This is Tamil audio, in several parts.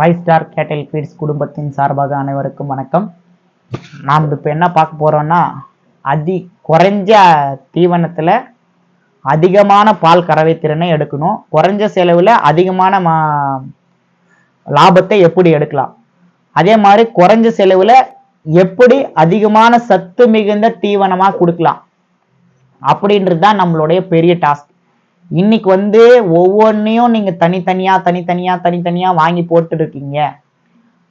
ஃபைவ் ஸ்டார் கேட்டல் ஃபீட்ஸ் குடும்பத்தின் சார்பாக அனைவருக்கும் வணக்கம். நாம் இப்போ என்ன பார்க்க போறோம்னா அதி குறைஞ்ச தீவனத்தில் அதிகமான பால் கறவை திறனை எடுக்கணும். குறைஞ்ச செலவில் அதிகமான மா லாபத்தை எப்படி எடுக்கலாம்? அதே மாதிரி குறைஞ்ச செலவில் எப்படி அதிகமான சத்து மிகுந்த தீவனமாக கொடுக்கலாம்? அப்படின்றது தான் நம்மளுடைய பெரிய டாஸ்க் இன்னைக்கு வந்து ஒவ்வொன்றையும் நீங்கள் தனித்தனியாக தனித்தனியாக தனித்தனியாக வாங்கி போட்டுருக்கீங்க.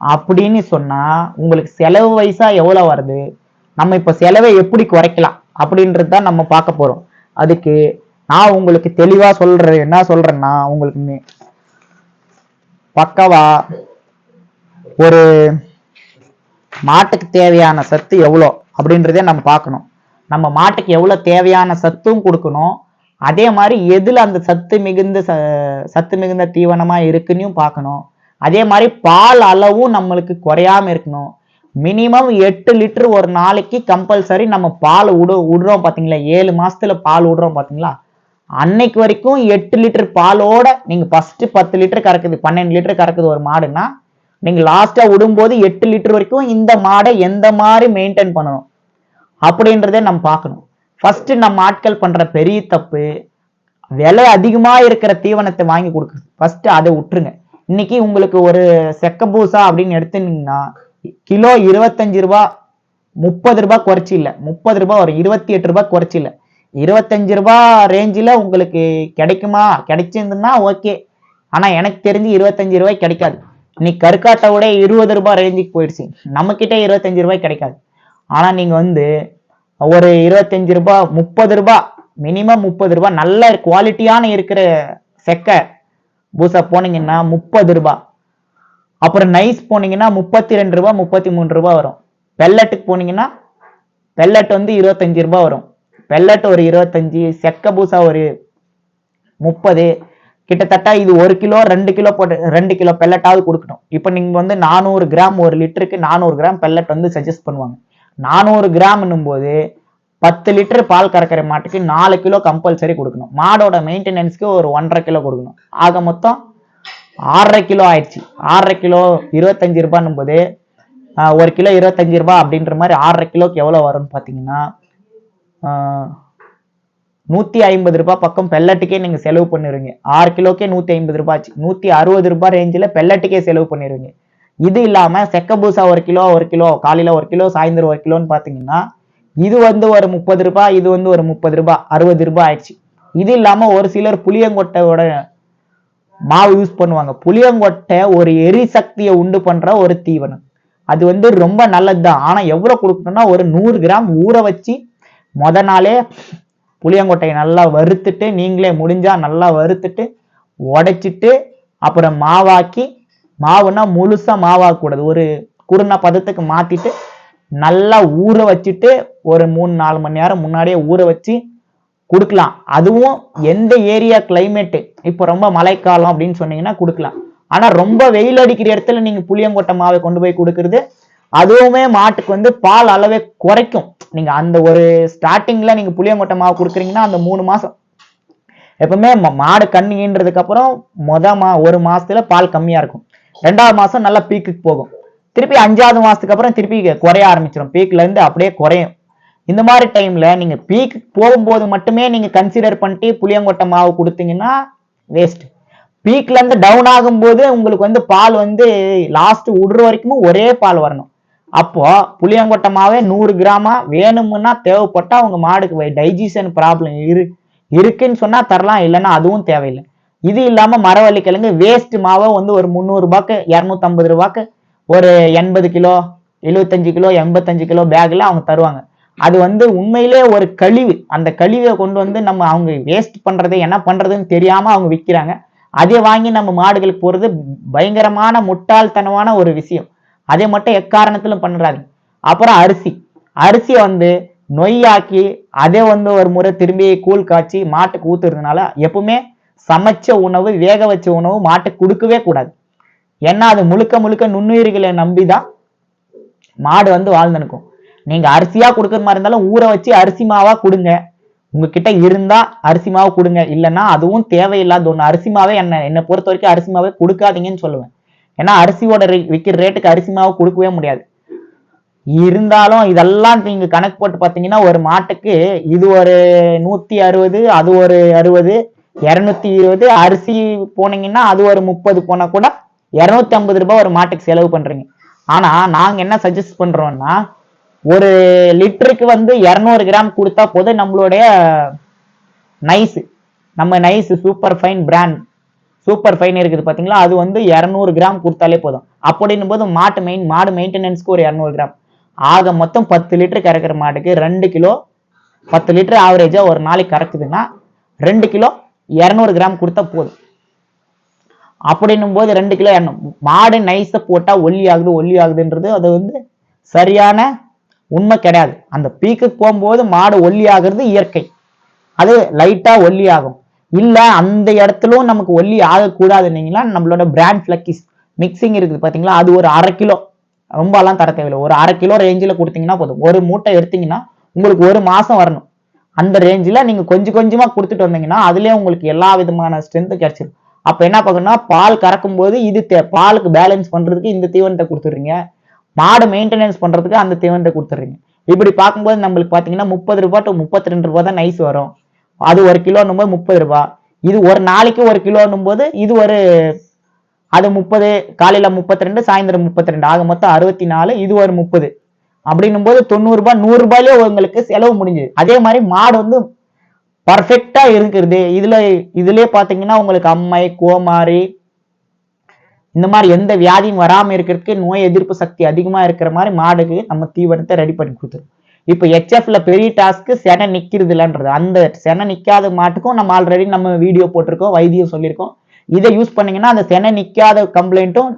அப்படின்னு சொன்னால் உங்களுக்கு செலவு வயசாக எவ்வளோ வருது? நம்ம இப்போ செலவை எப்படி குறைக்கலாம்? அப்படின்றது தான் நம்ம பார்க்க போகிறோம் அதுக்கு நான் உங்களுக்கு தெளிவாக சொல்கிறேன் என்ன சொல்கிறேன்னா உங்களுக்கு பக்கவா ஒரு மாட்டுக்கு தேவையான சத்து எவ்வளோ அப்படின்றதே நம்ம பார்க்கணும். நம்ம மாட்டுக்கு எவ்வளோ தேவையான சத்தும் கொடுக்கணும். அதே மாதிரி எதில் அந்த சத்து மிகுந்த ச சத்து மிகுந்த தீவனமா இருக்குன்னு பார்க்கணும். அதே மாதிரி பால் அளவும் நம்மளுக்கு குறையாம இருக்கணும். மினிமம் எட்டு லிட்டர் ஒரு நாளைக்கு கம்பல்சரி நம்ம பால் விடு விடுறோம் பார்த்தீங்களா ஏழு மாசத்துல பால் விடுறோம் பார்த்தீங்களா அன்னைக்கு வரைக்கும் எட்டு லிட்டர் பாலோட நீங்க ஃபர்ஸ்ட் பத்து லிட்டர் கறக்குது பன்னெண்டு லிட்டர் கறக்குது ஒரு மாடுன்னா நீங்க லாஸ்டா விடும்போது எட்டு லிட்டர் வரைக்கும் இந்த மாடை எந்த மாதிரி மெயின்டைன் பண்ணணும் அப்படின்றதே நம்ம பார்க்கணும். ஃபர்ஸ்ட் நம்ம ஆட்கள் பண்ற பெரிய தப்பு விலை அதிகமா இருக்கிற தீவனத்தை வாங்கி கொடுக்குறது ஃபர்ஸ்ட் அதை விட்டுருங்க. இன்னைக்கு உங்களுக்கு ஒரு செக்க பூசா அப்படின்னு எடுத்துனீங்கன்னா கிலோ இருபத்தஞ்சு ரூபா முப்பது ரூபாய் குறைச்சி இல்லை. முப்பது ரூபாய் ஒரு இருபத்தி எட்டு ரூபாய் குறைச்சி இல்லை. இருபத்தஞ்சு ரூபா ரேஞ்சில் உங்களுக்கு கிடைக்குமா? கிடைச்சிருந்துன்னா ஓகே ஆனா எனக்கு தெரிஞ்சு இருபத்தஞ்சு ரூபாய் கிடைக்காது. இன்னைக்கு கருக்காட்டை விட இருபது ரூபாய் ரேஞ்சுக்கு போயிடுச்சு. நம்ம கிட்ட இருபத்தஞ்சு ரூபாய் கிடைக்காது. ஆனா நீங்க வந்து ஒரு இருபத்தஞ்சு ரூபாய் முப்பது ரூபாய் மினிமம் முப்பது ரூபாய் நல்ல குவாலிட்டியான இருக்கிற செக்க பூசா போனீங்கன்னா முப்பது ரூபாய் அப்புறம் நைஸ் போனீங்கன்னா முப்பத்தி ரெண்டு ரூபா முப்பத்தி மூணு ரூபா வரும். பெல்லட்டுக்கு போனீங்கன்னா பெல்லட் வந்து இருபத்தஞ்சு ரூபா வரும். பெல்லட் ஒரு இருபத்தஞ்சு செக்க பூசா ஒரு முப்பது. கிட்டத்தட்ட இது ஒரு கிலோ ரெண்டு கிலோ போட்டு ரெண்டு கிலோ பெல்லட்டாவது கொடுக்கணும். இப்போ நீங்க வந்து நானூறு கிராம் ஒரு லிட்டருக்கு நானூறு கிராம் பெல்லட் வந்து சஜஸ்ட் பண்ணுவாங்க. நானூறு கிராம்னும் போது பத்து லிட்டர் பால் கறக்கிற மாட்டுக்கு நாலு கிலோ கம்பல்சரி கொடுக்கணும். மாடோட மெயின்டெனன்ஸ்க்கு ஒரு ஒன்றரை கிலோ கொடுக்கணும். ஆக மொத்தம் ஆறரை கிலோ ஆயிடுச்சு. ஆறரை கிலோ இருபத்தஞ்சு ரூபான்னும் போது ஒரு கிலோ இருபத்தஞ்சு ரூபாய் அப்படின்ற மாதிரி ஆறரை கிலோக்கு எவ்வளோ வரும்னு பார்த்தீங்கன்னா நூற்றி ஐம்பது ரூபாய் பக்கம் பெல்லட்டுக்கே நீங்கள் செலவு பண்ணிடுவீங்க ஆறு கிலோக்கே நூற்றி ஐம்பது ரூபாய் ஆச்சு. நூற்றி அறுபது ரூபாய் ரேஞ்சில் பெல்லட்டுக்கே செலவு பண்ணிடுவீங்க இது இல்லாமல் செக்க பூசா ஒரு கிலோ ஒரு கிலோ காலையில் ஒரு கிலோ சாயந்தரம் ஒரு கிலோன்னு பார்த்தீங்கன்னா இது வந்து ஒரு முப்பது ரூபாய் இது வந்து ஒரு முப்பது ரூபாய் அறுபது ரூபாய் ஆயிடுச்சு. இது இல்லாமல் ஒரு சிலர் புளியங்கொட்டையோட மாவு யூஸ் பண்ணுவாங்க. புளியங்கொட்டை ஒரு எரிசக்தியை உண்டு பண்ணுற ஒரு தீவனம். அது வந்து ரொம்ப நல்லது தான் ஆனால் எவ்வளோ கொடுக்கணும்னா ஒரு நூறு கிராம் ஊற வச்சு மொத நாளே புளியங்கொட்டையை நல்லா வறுத்துட்டு நீங்களே முடிஞ்சால் நல்லா வறுத்துட்டு உடைச்சிட்டு அப்புறம் மாவாக்கி மாவுன்னா முழுசாக மாவாக்கக்கூடாது ஒரு குறுன பதத்துக்கு மாற்றிட்டு நல்லா ஊற வச்சுட்டு ஒரு மூணு நாலு மணி நேரம் முன்னாடியே ஊற வச்சு கொடுக்கலாம். அதுவும் எந்த ஏரியா கிளைமேட்டு இப்போ ரொம்ப மழைக்காலம் அப்படின்னு சொன்னீங்கன்னா கொடுக்கலாம். ஆனால் ரொம்ப வெயில் அடிக்கிற இடத்துல நீங்கள் புளியங்கொட்டை மாவை கொண்டு போய் கொடுக்கறது அதுவுமே மாட்டுக்கு வந்து பால் அளவே குறைக்கும். நீங்கள் அந்த ஒரு ஸ்டார்டிங்கில் நீங்கள் புளியங்கொட்டை மாவு கொடுக்குறீங்கன்னா அந்த மூணு மாதம் எப்பவுமே ம- மாடு கண்ணு ஈன்றதுக்கு அப்புறம் மொத மா ஒரு மாதத்துல பால் கம்மியாக இருக்கும். ரெண்டாவது மாதம் நல்லா பீக்குக்கு போகும். திருப்பி அஞ்சாவது மாதத்துக்கு அப்புறம் திருப்பி குறைய ஆரம்பிச்சிடும் பீக்லேருந்து அப்படியே குறையும். இந்த மாதிரி டைம்ல நீங்க பீக்கு போகும்போது மட்டுமே நீங்க கன்சிடர் பண்ணிட்டு புளியங்கொட்டை மாவு கொடுத்தீங்கன்னா வேஸ்ட் பீக்ல இருந்து டவுன் ஆகும்போது உங்களுக்கு வந்து பால் வந்து லாஸ்ட் விடுற வரைக்கும் ஒரே பால் வரணும். அப்போ புளியங்கொட்டை மாவே நூறு கிராமா வேணும்னா தேவைப்பட்டா உங்க மாடுக்கு டைஜஷன் ப்ராப்ளம் இரு இருக்குன்னு சொன்னா தரலாம் இல்லைன்னா அதுவும் தேவையில்லை. இது இல்லாம மரவள்ளி கிழங்கு வேஸ்ட் மாவை வந்து ஒரு முந்நூறு ரூபாய்க்கு இரநூத்தம்பது ரூபாய்க்கு ஒரு எண்பது கிலோ எழுபத்தஞ்சு கிலோ எண்பத்தஞ்சு கிலோ பேக்ல அவங்க தருவாங்க. அது வந்து உண்மையிலே ஒரு கழிவு. அந்த கழிவை கொண்டு வந்து நம்ம அவங்க வேஸ்ட் பண்றது என்ன பண்றதுன்னு தெரியாம அவங்க விற்கிறாங்க அதை வாங்கி நம்ம மாடுகளுக்கு போறது பயங்கரமான முட்டாள்தனமான ஒரு விஷயம். அதை மட்டும் எக்காரணத்திலும் பண்றாங்க அப்புறம் அரிசி. அரிசியை வந்து நொய்யாக்கி அதை வந்து ஒரு முறை திரும்பி கூழ் காய்ச்சி மாட்டுக்கு ஊத்துறதுனால எப்பவுமே சமைச்ச உணவு வேக வச்ச உணவு மாட்டுக்கு கொடுக்கவே கூடாது. ஏன்னா அது முழுக்க முழுக்க நுண்ணுயிர்களை நம்பி தான் மாடு வந்து வாழ்ந்துனுக்கும் நீங்க அரிசியா கொடுக்குற மாதிரி இருந்தாலும் ஊற வச்சு அரிசி மாவா கொடுங்க. உங்ககிட்ட இருந்தா அரிசி மாவு கொடுங்க. இல்லைன்னா அதுவும் தேவையில்லாத ஒண்ணு. அரிசி மாவே என்ன என்னை பொறுத்த வரைக்கும் அரிசி மாவே கொடுக்காதீங்கன்னு சொல்லுவேன். ஏன்னா அரிசியோட ரே- விற்கிற ரேட்டுக்கு அரிசி மாவு கொடுக்கவே முடியாது. இருந்தாலும் இதெல்லாம் நீங்க கணக்கு போட்டு பார்த்தீங்கன்னா ஒரு மாட்டுக்கு இது ஒரு நூத்தி அறுபது அது ஒரு அறுபது இருநூத்தி இருபது அரிசி போனீங்கன்னா அது ஒரு முப்பது போனா கூட இருநூத்தி ஐம்பது ரூபாய் ஒரு மாட்டுக்கு செலவு பண்றீங்க. ஆனா நாங்க என்ன சஜஸ்ட் பண்றோம்னா ஒரு லிட்டருக்கு வந்து இரநூறு கிராம் கொடுத்தா போதும் நம்மளுடைய நைஸ் நம்ம nice super fine brand super fine இருக்குது பார்த்தீங்களா அது வந்து இரநூறு கிராம் கொடுத்தாலே போதும். அப்படின்னும் போது மாட்டு மெயின் மாடு மெயின்டெனன்ஸ்க்கு ஒரு இரநூறு கிராம். ஆக மொத்தம் பத்து லிட்டர் கறக்கிற மாட்டுக்கு ரெண்டு கிலோ பத்து லிட்டர் ஆவரேஜாக ஒரு நாளைக்கு கறக்குதுன்னா ரெண்டு கிலோ இரநூறு கிராம் கொடுத்தா போதும். அப்படின்னும் போது ரெண்டு கிலோ எண்ணம் மாடு நைஸை போட்டால் ஒல்லி ஆகுது ஒல்லி ஆகுதுன்றது அது வந்து சரியான உண்மை கிடையாது. அந்த பீக்குக்கு போகும்போது மாடு ஒல்லி ஆகிறது இயற்கை. அது லைட்டா ஒல்லி ஆகும். இல்ல அந்த இடத்துலும் நமக்கு ஒல்லி ஆகக்கூடாதுன்னீங்களா நம்மளோட பிராண்ட் ஃபிளக்கிஸ் மிக்சிங் இருக்குது பாத்தீங்களா? அது ஒரு அரை கிலோ. ரொம்ப எல்லாம் தர தேவையில்லை. ஒரு அரை கிலோ ரேஞ்சில் கொடுத்தீங்கன்னா போதும். ஒரு மூட்டை எடுத்தீங்கன்னா உங்களுக்கு ஒரு மாசம் வரணும். அந்த ரேஞ்சில் நீங்கள் கொஞ்சம் கொஞ்சமாக கொடுத்துட்டு வந்தீங்கன்னா அதுலேயே உங்களுக்கு எல்லா விதமான ஸ்ட்ரென்த்தும் கிடைச்சிடும் அப்போ என்ன பார்க்கணும்னா பால் கறக்கும் போது இது தே- பாலுக்கு பேலன்ஸ் பண்ணுறதுக்கு இந்த தீவனத்தை கொடுத்துடுறீங்க. மாடு மெயின்டெனன்ஸ் பண்றதுக்கு அந்த தீவனத்தை கொடுத்துடுறீங்க. இப்படி பார்க்கும்போது நம்மளுக்கு பாத்தீங்கன்னா முப்பது ரூபாய் டு முப்பத்தி ரெண்டு ரூபாய் தான் நைஸ் வரும். அது ஒரு கிலோன்னும் போது முப்பது ரூபாய் இது ஒரு நாளைக்கு ஒரு கிலோன்னும் போது இது ஒரு அது முப்பது காலையில முப்பத்தி ரெண்டு சாயந்தரம் முப்பத்தி ரெண்டு ஆக மொத்தம் அறுபத்தி நாலு இது ஒரு முப்பது. அப்படின்னும் போது தொண்ணூறு நூறு ரூபாயிலே உங்களுக்கு செலவு முடிஞ்சுது. அதே மாதிரி மாடு வந்து பர்ஃபெக்டா இருக்கிறது. இதுல இதுலயே பாத்தீங்கன்னா உங்களுக்கு அம்மை கோமாரி இந்த மாதிரி எந்த வியாதியும் வராமல் இருக்கிறதுக்கு நோய் எதிர்ப்பு சக்தி அதிகமாக இருக்கிற மாதிரி மாடுக்கு நம்ம தீவனத்தை ரெடி பண்ணி கொடுத்துரும். இப்போ ஹெச்எஃப்ல பெரிய டாஸ்க்கு செனை நிற்கிறது இல்லைன்றது. அந்த செனை நிற்காத மாட்டுக்கும் நம்ம ஆல்ரெடி நம்ம வீடியோ போட்டிருக்கோம் வைத்தியம் சொல்லியிருக்கோம். இதை யூஸ் பண்ணீங்கன்னா அந்த செனை நிற்காத கம்ப்ளைண்ட்டும்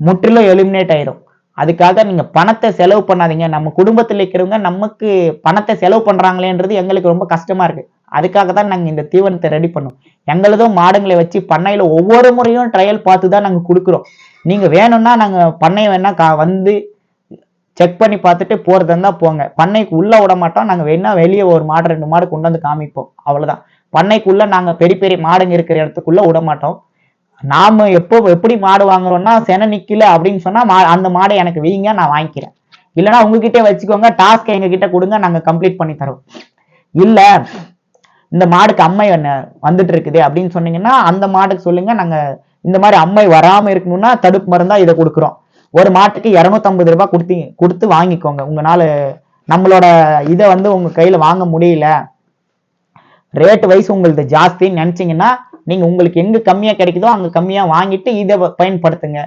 முற்றிலும் எலிமினேட் ஆயிரும். அதுக்காக நீங்கள் பணத்தை செலவு பண்ணாதீங்க. நம்ம குடும்பத்தில் இருக்கிறவங்க நமக்கு பணத்தை செலவு பண்ணுறாங்களேன்றது எங்களுக்கு ரொம்ப கஷ்டமாக இருக்குது அதுக்காக தான் நாங்க இந்த தீவனத்தை ரெடி பண்ணோம். எங்களதும் மாடுங்களை வச்சு பண்ணையில ஒவ்வொரு முறையும் ட்ரையல் பார்த்து தான் நாங்க கொடுக்குறோம். நீங்க வேணும்னா நாங்க பண்ணை வேணால் கா- வந்து செக் பண்ணி பார்த்துட்டு போறதா இருந்தா போங்க. பண்ணைக்கு உள்ளே விட மாட்டோம். நாங்க வேணா வெளியே ஒரு மாடு ரெண்டு மாடு கொண்டு வந்து காமிப்போம். அவ்வளவுதான். பண்ணைக்குள்ள நாங்க பெரிய பெரிய மாடுங்க இருக்கிற இடத்துக்குள்ள விட மாட்டோம். நாம எப்போ எப்படி மாடு வாங்குறோம்னா செனை நிக்கல அப்படின்னு சொன்னா மா- அந்த மாடை எனக்கு வீங்க நான் வாங்கிக்கிறேன். இல்லைன்னா உங்ககிட்டே வச்சுக்கோங்க டாஸ்க் எங்க கிட்ட கொடுங்க நாங்க கம்ப்ளீட் பண்ணி தரோம் இல்ல இந்த மாடுக்கு அம்மை என்ன வந்துட்டு இருக்குது அப்படின்னு சொன்னீங்கன்னா அந்த மாடுக்கு சொல்லுங்க நாங்க இந்த மாதிரி அம்மை வராம இருக்கணும்னா தடுப்பு மருந்தா இதை கொடுக்குறோம். ஒரு மாட்டுக்கு 250 ரூபாய் கொடுத்தி கொடுத்து வாங்கிக்கோங்க. உங்களால நம்மளோட இதை வந்து உங்க கையில வாங்க முடியல. ரேட் வைஸ் உங்களுக்கு ஜாஸ்தின்னு நினைச்சீங்கன்னா நீங்க உங்களுக்கு எங்க கம்மியா கிடைக்குதோ அங்க கம்மியா வாங்கிட்டு இதை பயன்படுத்துங்க.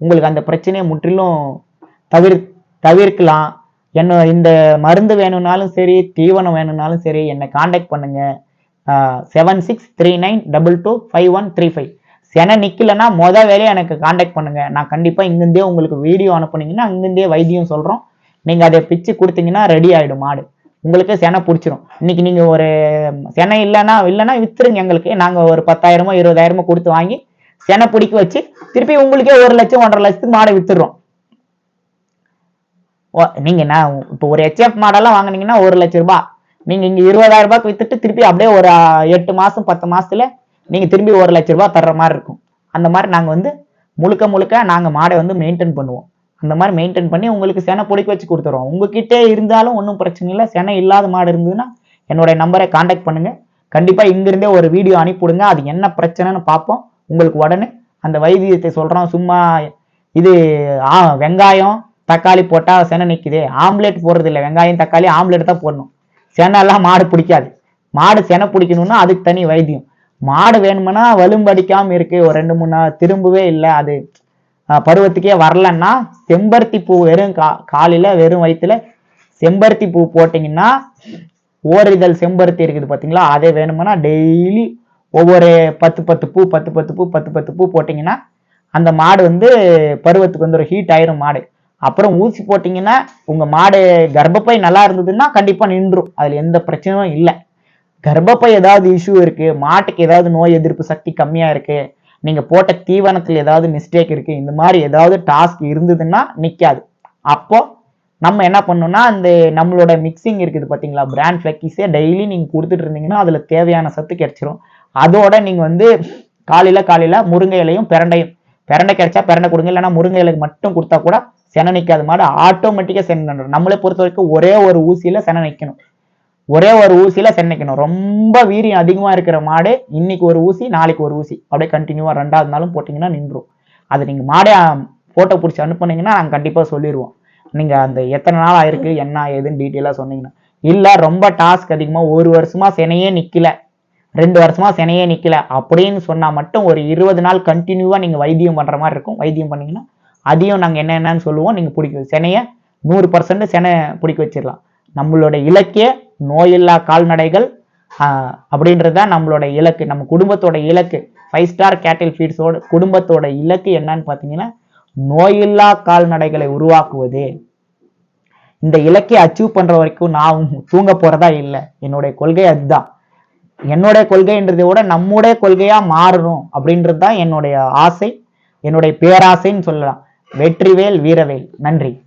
உங்களுக்கு அந்த பிரச்சனையை முற்றிலும் தவிர் தவிர்க்கலாம். என்ன இந்த மருந்து வேணும்னாலும் சரி தீவனம் வேணும்னாலும் சரி என்னை காண்டாக்ட் பண்ணுங்க. Seven six three nine double two five one three five சென நிக்கலைன்னா மொத வேலையை எனக்கு காண்டாக்ட் பண்ணுங்க. நான் கண்டிப்பா இங்கிருந்தே உங்களுக்கு வீடியோ அனுப்புனீங்கன்னா அங்கிருந்தே வைத்தியம் சொல்றோம். நீங்க அதை பிச்சு கொடுத்தீங்கன்னா ரெடி ஆயிடும் மாடு. உங்களுக்கு செனை பிடிச்சிரும். இன்னைக்கு நீங்க ஒரு செனை இல்லைன்னா இல்லைன்னா வித்துருங்க எங்களுக்கு. நாங்க ஒரு பத்தாயிரமோ இருபதாயிரமோ கொடுத்து வாங்கி செனை பிடிக்க வச்சு திருப்பி உங்களுக்கே ஒரு லட்சம் ஒன்றரை லட்சத்துக்கு மாடை வித்துடுறோம். ஓ, நீங்க நான் இப்போ ஒரு ஹெச்எஃப் மாடெல்லாம் வாங்கினீங்கன்னா ஒரு லட்ச ரூபாய் நீங்க இங்க இருபதாயிரம் ரூபாய்க்கு வித்துட்டு திருப்பி அப்படியே ஒரு எட்டு மாசம் பத்து மாசத்துல நீங்க திரும்பி ஒரு லட்ச ரூபாய் தர்ற மாதிரி இருக்கும். அந்த மாதிரி நாங்க வந்து முழுக்க முழுக்க நாங்க மாடை வந்து மெயின்டைன் பண்ணுவோம். அந்த மாதிரி மெயின்டைன் பண்ணி உங்களுக்கு செனை பிடிக்க வச்சு கொடுத்துருவோம் உங்ககிட்ட இருந்தாலும் ஒன்றும் பிரச்சனை இல்லை. செனை இல்லாத மாடு இருந்ததுன்னா என்னுடைய நம்பரை காண்டாக்ட் பண்ணுங்க. கண்டிப்பா இங்கிருந்தே ஒரு வீடியோ அனுப்பிவிடுங்க. அது என்ன பிரச்சனைன்னு பார்ப்போம். உங்களுக்கு உடனே அந்த வைத்தியத்தை சொல்றோம். சும்மா இது ஆ வெங்காயம் தக்காளி போட்டால் செனை நிற்குது ஆம்லேட் போடுறது இல்லை வெங்காயம் தக்காளி ஆம்லேட் தான் போடணும். செனை மாடு பிடிக்காது. மாடு செனை பிடிக்கணும்னா அதுக்கு தனி வைத்தியம். மாடு வேணுமுன்னா வலும்படிக்காமல் இருக்குது ஒரு ரெண்டு மூணு நாள் திரும்பவே இல்லை. அது பருவத்துக்கே வரலன்னா செம்பருத்தி பூ வெறும் கா காலையில் வெறும் வயிற்றுல செம்பருத்தி பூ போட்டிங்கன்னா ஓரிதழ் செம்பருத்தி இருக்குது பார்த்தீங்களா அதே வேணுமுன்னா டெய்லி ஒவ்வொரு பத்து பத்து பூ பத்து பத்து பூ பத்து பத்து பூ போட்டிங்கன்னா அந்த மாடு வந்து பருவத்துக்கு வந்துடும் ஹீட் ஆயிரும் மாடு. அப்புறம் ஊசி போட்டிங்கன்னா உங்க மாடு கர்ப்பப்பை நல்லா இருந்ததுன்னா கண்டிப்பா நின்றும். அதுல எந்த பிரச்சனையும் இல்லை. கர்ப்பப்பை ஏதாவது இஷ்யூ இருக்கு மாட்டுக்கு ஏதாவது நோய் எதிர்ப்பு சக்தி கம்மியா இருக்கு நீங்க போட்ட தீவனத்தில் ஏதாவது மிஸ்டேக் இருக்கு இந்த மாதிரி ஏதாவது டாஸ்க் இருந்ததுன்னா நிற்காது அப்போ நம்ம என்ன பண்ணோம்னா அந்த நம்மளோட மிக்சிங் இருக்குது பார்த்தீங்களா பிராண்ட் ஃபிளக்கிஸே டெய்லி நீங்கள் கொடுத்துட்டு இருந்தீங்கன்னா அதில் தேவையான சத்து கிடைச்சிரும். அதோட நீங்கள் வந்து காலையில் காலையில் முருங்கை இலையும் பிரண்டையும். பிரண்டை கிடைச்சா பிரண்டை கொடுங்க இல்லைன்னா முருங்கை இலைக்கு மட்டும் கொடுத்தா கூட செனை நிற்காத மாடு ஆட்டோமேட்டிக்காக செனை நின்றும் நம்மளே பொறுத்த வரைக்கும் ஒரே ஒரு ஊசியில் செனை நிற்கணும் ஒரே ஒரு ஊசியில் செனை நிற்கணும் ரொம்ப வீரியம் அதிகமாக இருக்கிற மாடு இன்னைக்கு ஒரு ஊசி நாளைக்கு ஒரு ஊசி. அப்படியே கண்டினியூவாக ரெண்டாவது நாளும் போட்டிங்கன்னா நின்றும் அது நீங்கள் மாடே ஃபோட்டோ பிடிச்சி அனுப்புனீங்கன்னா நாங்கள் கண்டிப்பாக சொல்லிடுவோம் நீங்கள் அந்த எத்தனை நாள் ஆயிருக்கு என்ன ஏதுன்னு டீட்டெயிலாக சொன்னீங்கன்னா. இல்லை ரொம்ப டாஸ்க் அதிகமாக ஒரு வருஷமாக செனையே நிற்கலை ரெண்டு வருஷமா செனையே நிற்கல அப்படின்னு சொன்னால் மட்டும் ஒரு இருபது நாள் கண்டினியூவாக நீங்கள் வைத்தியம் பண்ணுற மாதிரி இருக்கும். வைத்தியம் பண்ணீங்கன்னா அதையும் நாங்கள் என்னென்னு சொல்லுவோம். நீங்கள் பிடிக்க செனையை நூறு பர்சன்ட் செனை பிடிக்க வச்சிடலாம். நம்மளோட இலக்கிய நோயில்லா கால்நடைகள் அப்படின்றது தான் நம்மளோட இலக்கு. நம்ம குடும்பத்தோட இலக்கு. ஃபைவ் ஸ்டார் கேட்டில் ஃபீட்ஸோட குடும்பத்தோட இலக்கு என்னன்னு பார்த்தீங்கன்னா நோயில்லா கால்நடைகளை உருவாக்குவது. இந்த இலக்கை அச்சீவ் பண்ற வரைக்கும் நான் தூங்க போறதா இல்லை. என்னுடைய கொள்கை அதுதான். என்னுடைய கொள்கைன்றதை விட நம்முடைய கொள்கையா மாறணும் அப்படின்றது தான் என்னுடைய ஆசை. என்னுடைய பேராசைன்னு சொல்லலாம். வெற்றிவேல் வீரவேல். நன்றி.